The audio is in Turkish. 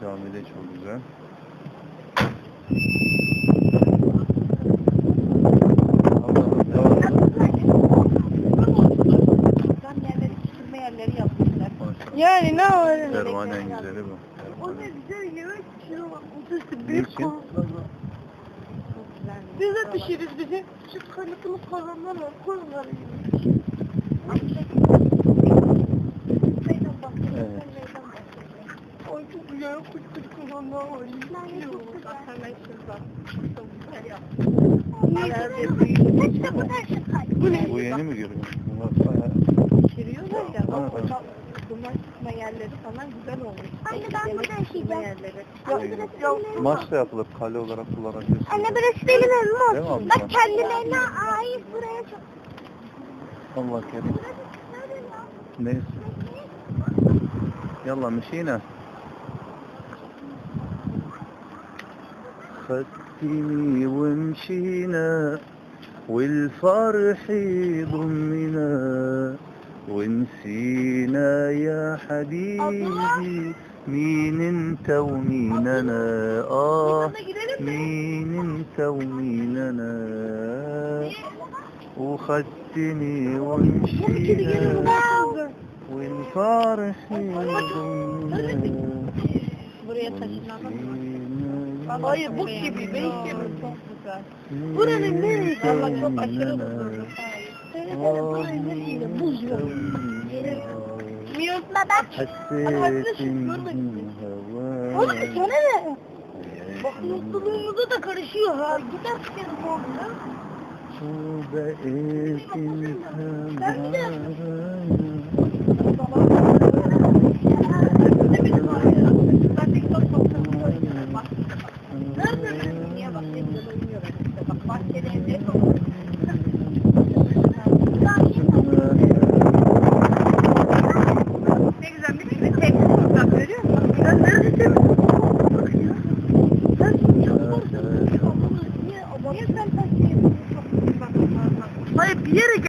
Cami de çok güzel. Yani ne var? Kervan en güzeli bu. O ne güzel yemek pişiriyor bak. Da konukları. Çok güzel. Biz de pişiririz bizim küçük kanıtımız kazanlar var. Koyunları yiyoruz. don't know you. Affirmations are so Bu ne? Bu yeni mi görüyorsun? Bunlar bayağı... Giriyorlar ya. Ha, o- ha. Bunlar çıkma yerleri falan güzel olmuş. Anne, ben Yemek buradan çıkma yiyeceğim. yerleri. Yok, yok. Maç da yapılıp kale olarak kullanabilirsin. Anne burası benim evim Değil mi olsun. abla? Bak kendilerine ait buraya çok... Allah kerim. Neyse. Yallah müşine. خدتني ومشينا والفرح ضمنا ونسينا يا حبيبي مين انت ومين أنا؟ آه مين انت ومين أنا؟ وخدتني ومشينا والفرح ضمنا. buraya taşınalım mı? Hayır bu gibi, benim gibi çok güzel. Buranın neresi? Valla çok aşırı huzurlu. Söylesene buranın neresiyle buz. Miyotla bak. Hasretin hava. Oğlum sana ne? Bak mutluluğumuza da karışıyor ha. Gider çıkıyor bu orada. Tuğbe. quiere que